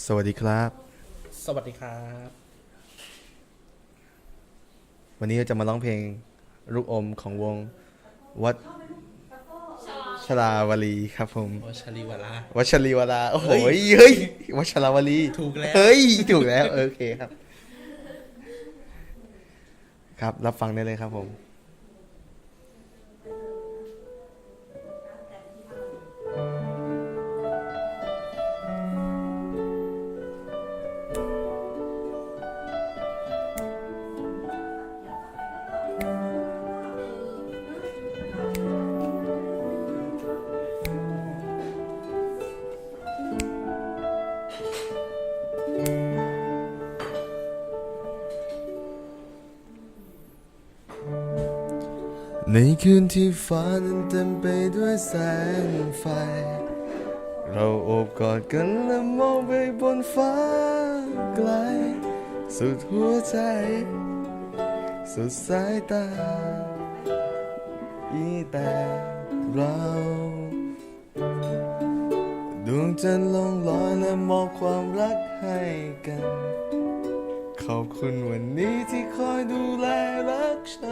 สวัสดีครับ สวัสดีครับ วันนี้เราจะมาร้องเพลงลูกอมของวงวัดชลาวลีครับผม โอชลีวาลา วัชรีวราโอ้โหเฮ้ยเฮ้ยวัชราวลีถูกแล้ว เฮ้ยถูกแล้ว โอเคครับ ครับ รับฟังได้เลยครับผม ในคืนที่ฟ้านั้นเต็มไปด้วยแสงไฟ เราโอบกอดกันและมองไปบนฟ้าไกล สุดหัวใจ สุดสายตา อีแต่เราดวงจันทร์ลงลอยและมอบความรักให้กัน ขอบคุณวันนี้ที่คอยดูแลรักฉันจา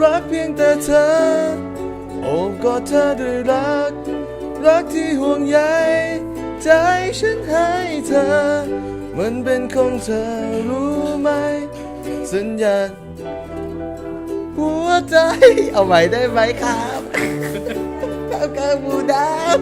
รักเพียงแต่เธอ โอบกอดเธอด้วยรัก รักที่ห่วงใยใจฉันให้เธอ มันเป็นของเธอรู้ไหม สัญญาหัวใจ เอาใหม่ได้ไหมครับข้าวกาบูดาว